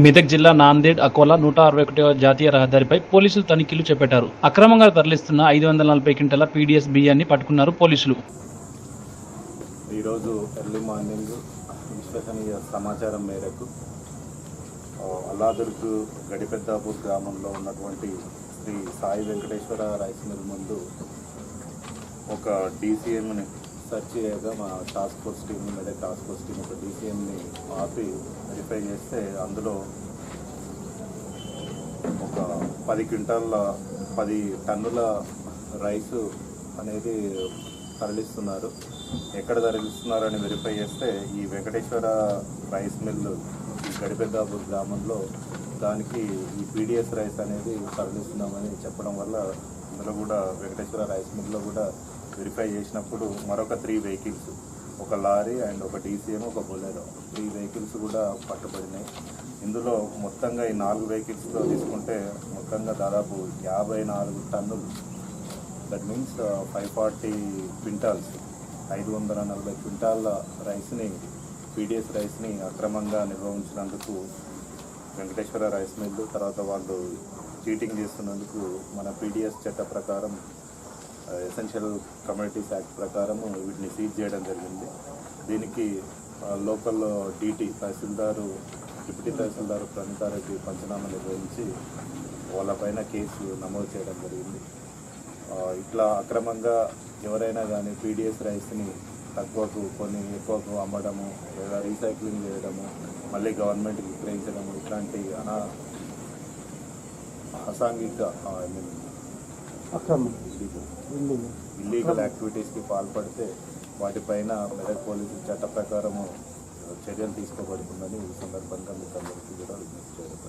మెదక్ జిల్లా నాందేడ్ అకోలా నూట అరవై ఒకటవ జాతీయ రహదారిపై పోలీసులు తనిఖీలు చేపట్టారు. అక్రమంగా తరలిస్తున్న ఐదు వందల నలభై క్వింటల పీడీఎస్ బియ్యాన్ని పట్టుకున్నారు పోలీసులు. ఈరోజు ఎర్లీ మార్నింగ్ విశ్వసనీయ సమాచారం మేరకు అల్లాదుర్గ్ గడిపెద్దాపూర్ గ్రామంలో ఉన్నటువంటి శ్రీ సాయి వెంకటేశ్వర రైస్ మిల్ ముందు ఒక డీసీఎంని సెర్చ్ చేయగా మా task force team Medak task force team ఒక డీసీఎంని ఆపి వెరిఫై చేస్తే అందులో ఒక పది క్వింటాల పది టన్నుల రైస్ అనేది తరలిస్తున్నారు. ఎక్కడ తరలిస్తున్నారని వెరిఫై చేస్తే ఈ వెంకటేశ్వర రైస్ మిల్ ఈ గడిపెద్దాపూర్ గ్రామంలో దానికి ఈ పీడిఎస్ రైస్ అనేది తరలిస్తున్నామని చెప్పడం వల్ల అందులో కూడా వెంకటేశ్వర రైస్ మిల్లో కూడా వెరిఫై చేసినప్పుడు మరొక త్రీ వెహికల్స్ ఒక లారీ అండ్ ఒక డీసీఎం ఒక బొలెరో. త్రీ వెహికల్స్ కూడా పట్టుబడినాయి. ఇందులో మొత్తంగా ఈ నాలుగు వెహికల్స్లో తీసుకుంటే మొత్తంగా దాదాపు యాభై నాలుగు టన్నులు. That means five forty quintals ఐదు వందల నలభై క్వింటాల రైస్ని పీడిఎస్ రైస్ని అక్రమంగా నిర్వహించినందుకు వెంకటేశ్వర రైస్ మిల్లు తర్వాత వాళ్ళు చీటింగ్ చేస్తున్నందుకు మన పీడిఎస్ చట్ట ప్రకారం ఎసెన్షియల్ కమ్యూనిటీస్ యాక్ట్ ప్రకారము వీటిని సీజ్ చేయడం జరిగింది. దీనికి local DT tahsildar deputy tahsildar Pranitha Reddy panchnama నిర్వహించి వాళ్ళపైన కేసు నమోదు చేయడం జరిగింది. ఇట్లా అక్రమంగా ఎవరైనా కానీ పీడిఎస్ రైస్ని తక్కువకు కొన్ని ఎక్కువకు అమ్మడము లేదా రీసైక్లింగ్ చేయడము మళ్ళీ గవర్నమెంట్కి విక్రయించడము ఇట్లాంటి అనా అసాంఘిక ఐ మీన్ ఇల్లీగల్ యాక్టివిటీస్కి పాల్పడితే వాటిపైన మెదక్ పోలీసు చట్ట ప్రకారము చర్యలు తీసుకోబడుతుందని ఈ సందర్భంగా మీకు అందరికీ కూడా విజ్ఞప్తి చేయడం